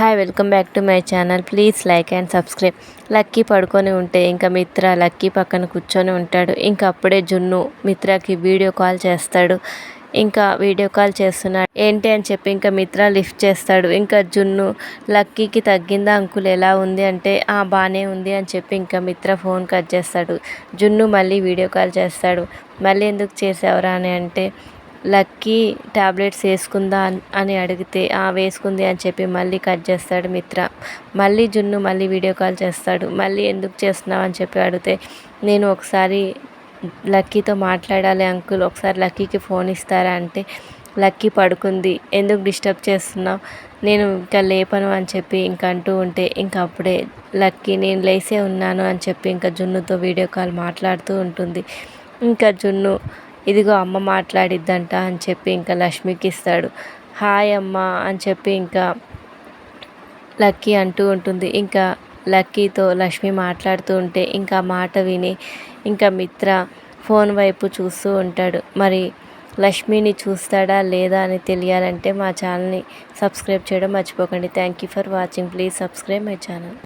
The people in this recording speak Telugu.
Hi welcome back to my channel please like and subscribe Lucky పడుకొని ఉంటే ఇంకా మిత్ర లక్కీ పక్కన కూర్చొని ఉంటాడు. ఇంకా అప్పుడే జున్ను మిత్రకి వీడియో కాల్ చేస్తాడు. ఇంకా వీడియో కాల్ చేస్తున్నాడు. ఏంటి అని చెప్పి ఇంకా మిత్ర లిఫ్ట్ చేస్తాడు. ఇంకా జున్ను లక్కీకి తగ్గిందా? అంకుల్ ఎలా ఉంది అంటే ఆ బాగానే ఉంది అని చెప్పి ఇంకా మిత్ర ఫోన్ కట్ చేస్తాడు. జున్ను మళ్ళీ వీడియో కాల్ చేస్తాడు. మళ్ళీ ఎందుకు చేసావురా అని అంటే లక్కీ ట్యాబ్లెట్స్ వేసుకుందా అని అడిగితే ఆ వేసుకుంది అని చెప్పి మళ్ళీ కట్ చేస్తాడు మిత్ర. మళ్ళీ జున్ను మళ్ళీ వీడియో కాల్ చేస్తాడు. మళ్ళీ ఎందుకు చేస్తున్నావు అని చెప్పి అడిగితే నేను ఒకసారి లక్కీతో మాట్లాడాలి అంకుల్. ఒకసారి లక్కీకి ఫోన్ ఇస్తారా? అంటే లక్కీ పడుకుంది. ఎందుకు డిస్టర్బ్ చేస్తున్నావు? నేను ఇంకా లేపను అని చెప్పి ఇంక అంటూ ఉంటే ఇంకా అప్పుడే లక్కీ నేను లేసే ఉన్నాను అని చెప్పి ఇంకా జున్నుతో వీడియో కాల్ మాట్లాడుతూ ఉంటుంది. ఇంకా జున్ను ఇదిగో అమ్మ మాట్లాడిద్దంట అని చెప్పి ఇంకా లక్ష్మికి ఇస్తాడు. హాయ్ అమ్మ అని చెప్పి ఇంకా లక్కీ అంటూ ఉంటుంది. ఇంకా లక్కీతో లక్ష్మి మాట్లాడుతూ ఉంటే ఇంకా మాట విని ఇంకా మిత్ర ఫోన్ వైపు చూస్తూ ఉంటాడు. మరి లక్ష్మిని చూస్తాడా లేదా అని తెలియాలంటే మా ఛానల్ని సబ్స్క్రైబ్ చేయడం మర్చిపోకండి. Thank you for watching. Please subscribe my channel.